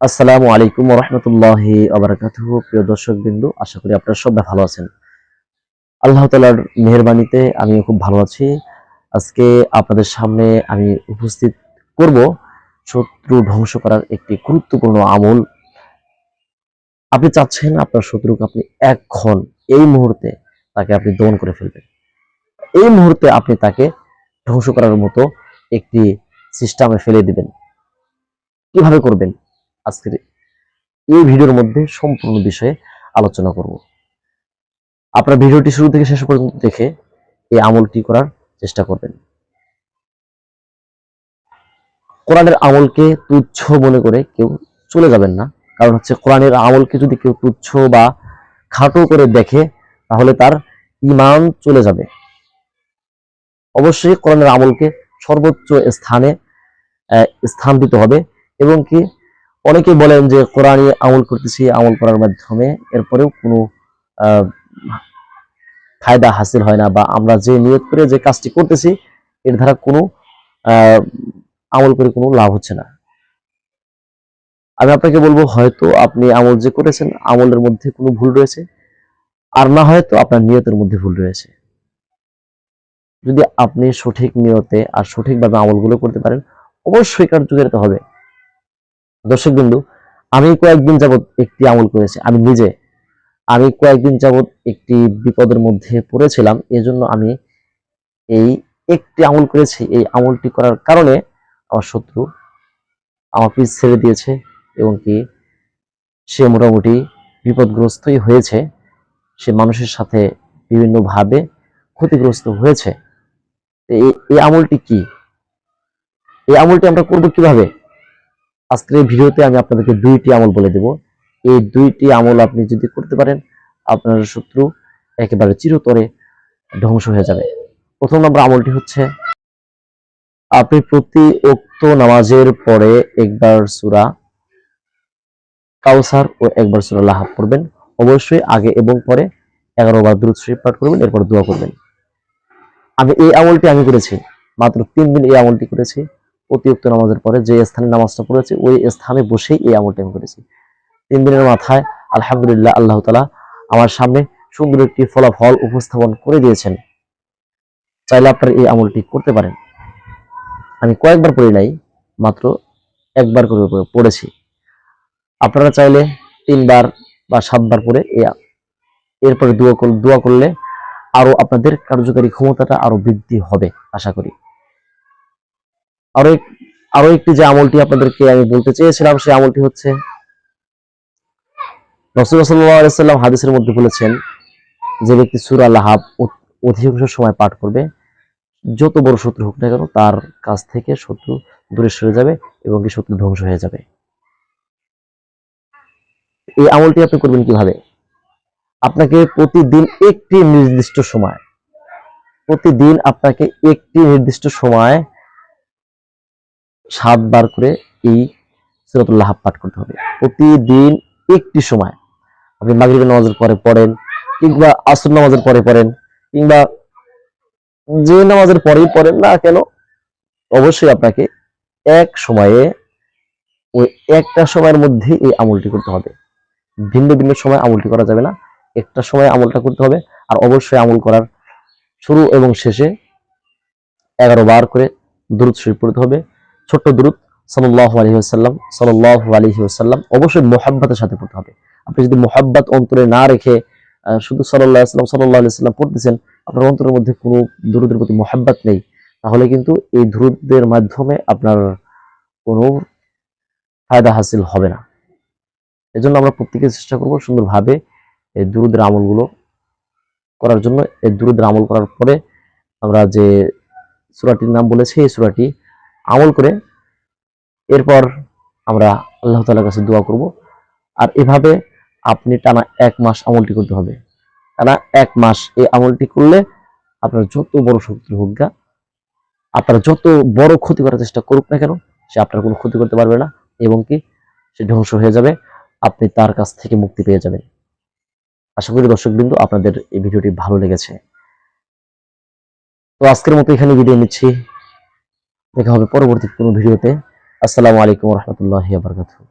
আসসালামু আলাইকুম রহমতুল্লাহ আবরাকাত প্রিয় দর্শক বিন্দু আশা করি আপনারা সবাই ভালো আছেন। আল্লাহ তালার মেহরবানিতে আমি খুব ভালো আছি। আজকে আপনাদের সামনে আমি উপস্থিত করব শত্রু ধ্বংস করার একটি গুরুত্বপূর্ণ আমল। আপনি চাচ্ছেন আপনার শত্রুকে আপনি এক্ষণ এই মুহূর্তে তাকে আপনি দমন করে ফেলবেন। এই মুহূর্তে আপনি তাকে ধ্বংস করার মতো একটি সিস্টেমে ফেলে দিবেন। কীভাবে করবেন? আজকের এই ভিডিওর মধ্যে সম্পূর্ণ বিষয়ে আলোচনা করব। আপনার ভিডিওটি শুরু থেকে শেষ পর্যন্ত দেখে এই আমলটি করার চেষ্টা করবেন। কোরআনের আমলকে তুচ্ছ মনে করে কেউ চলে যাবেন না। কারণ হচ্ছে কোরআনের আমলকে যদি কেউ তুচ্ছ বা খাটো করে দেখে, তাহলে তার ইমান চলে যাবে। অবশ্যই কোরআনের আমলকে সর্বোচ্চ স্থানে স্থান দিতে হবে এবং কি অনেকে বলেন যে কোরআনই আমল করতেছি, আমল করার মাধ্যমে এরপরেও কোনো ফায়দা হাসিল হয় না বা আমরা যে নিয়ত করে যে কাজটি করতেছি, এর দ্বারা কোনো আমল করে কোনো লাভ হচ্ছে না। আমি আপনাকে বলব, হয়তো আপনি আমল যে করেছেন, আমলের মধ্যে কোনো ভুল রয়েছে, আর না হয়তো আপনার নিয়তের মধ্যে ভুল রয়েছে। যদি আপনি সঠিক নিয়তে আর সঠিকভাবে আমলগুলো করতে পারেন, অবশ্যই কার্যকর যেতে হবে। দর্শক বিন্দু আমি কয়েকদিন যাবত একটি আমল করেছি। আমি নিজে, আমি কয়েকদিন যাবৎ একটি বিপদের মধ্যে পড়েছিলাম। এজন্য আমি এই একটি আমল করেছি। এই আমলটি করার কারণে আমার শত্রু আমার পিছ ছেড়ে দিয়েছে এবং কি সে মোটামুটি বিপদগ্রস্তই হয়েছে। সে মানুষের সাথে বিভিন্নভাবে ক্ষতিগ্রস্ত হয়েছে। এই আমলটি কি? এই আমলটি আমরা করব কীভাবে? আজকের এই ভিডিওতে আমি আপনাদেরকে দুইটি আমল বলে দেব। এই দুইটি আমল আপনি যদি করতে পারেন, আপনার শত্রু একেবারে চিরতরে ধ্বংস হয়ে যাবে। প্রথম নম্বর আমলটি হচ্ছে, আপনি প্রতি উক্ত নামাজের পরে একবার সুরা কাউসার ও একবার সূরা লাহাব পড়বেন। অবশ্যই আগে এবং পরে এগারো বার দ্রুত শরীফ পাঠ করবেন, এরপর দোয়া করবেন। আমি এই আমলটি আমি করেছি, মাত্র তিন দিন এই আমলটি করেছি। অতিরিক্ত নামাজের পরে যে স্থানে নামাজটা পড়েছি, ওই স্থানে বসেই এই আমলটা আমি করেছি। তিন দিনের মাথায় আলহামদুলিল্লাহ আল্লাহ তালা আমার সামনে সুন্দর একটি ফলাফল উপস্থাপন করে দিয়েছেন। চাইলে আপনারা এই আমলটি করতে পারেন। আমি কয়েকবার পড়ি নাই, মাত্র একবার করে পড়েছি। আপনারা চাইলে তিনবার বা সাতবার পরে এরপরে দোয়া দোয়া করলে আরও আপনাদের কার্যকারী ক্ষমতাটা আরও বৃদ্ধি হবে, আশা করি। আরও আরও একটি যে আমলটি আপনাদেরকে আমি বলতে চেয়েছিলাম, সেই আমলটি হচ্ছে রসুল সাল্লাম হাদিসের মধ্যে বলেছেন, যে ব্যক্তি সুরা লাহাব অধিকাংশ সময় পাঠ করবে, যত বড় শত্রু হোক না কেন, তার কাছ থেকে শত্রু দূরে সরে যাবে এবং কি শত্রু ধ্বংস হয়ে যাবে। এই আমলটি আপনি করবেন কীভাবে? আপনাকে প্রতিদিন একটি নির্দিষ্ট সময়, প্রতিদিন আপনাকে একটি নির্দিষ্ট সময় সাতবার করে এই সুরাতুল্লাহ পাঠ করতে হবে। প্রতিদিন একটি সময় আপনি মাগরিবের নামাজের পরে পড়েন কিংবা আসর নামাজের পরে পড়েন কিংবা যে নামাজের পরেই পড়েন না কেন, অবশ্যই আপনাকে এক সময়ে ওই একটা সময়ের মধ্যে এই আমলটি করতে হবে। ভিন্ন ভিন্ন সময় আমলটি করা যাবে না। একটা সময় আমলটা করতে হবে আর অবশ্যই আমল করার শুরু এবং শেষে এগারো বার করে দ্রুত শরীর পড়তে হবে। ছোট্ট দ্রুত সাল্লাহ আলহি আসাল্লাম সাল্লাহ আলহি আসাল্লাম অবশ্যই মোহাব্বতের সাথে পড়তে হবে। আপনি যদি মোহাব্বত অন্তরে না রেখে শুধু সাল্লাহ আসলাম সাল্লাহ আলি সাল্লাম পড়তেছেন, আপনার অন্তরের মধ্যে কোনো দুরুদের প্রতি মোহাব্বত নেই। তাহলে কিন্তু এই দ্রুতদের মাধ্যমে আপনার কোনো ফায়দা হাসিল হবে না। এজন্য আমরা প্রত্যেকে চেষ্টা করব সুন্দরভাবে এই দুরুদের আমলগুলো করার জন্য। এই দুরুদের আমল করার পরে আমরা যে সূরাটির নাম বলেছি, এই সূরাটি আমল করে এরপর আমরা আল্লাহ তাআলার কাছে দোয়া করব। আর এভাবে আপনি টানা এক মাস আমলটি করতে হবে। টানা এক মাস এই আমলটি করলে আপনার যত বড় শত্রু হোক আপনার যত বড় ক্ষতি করার চেষ্টা করুক না কেন, সে আপনার কোনো ক্ষতি করতে পারবে না এবং কি সে ধ্বংস হয়ে যাবে, আপনি তার কাছ থেকে মুক্তি পেয়ে যাবেন। আশা করি দর্শক বিন্দু আপনাদের এই ভিডিওটি ভালো লেগেছে। তো আজকের মতো এখানে ভিডিও নিচ্ছি। দেখা হবে পরবর্তী কোনো ভিডিওতে। আসসালামু আলাইকুম রহমতুল্লাহ বারকাতুহ।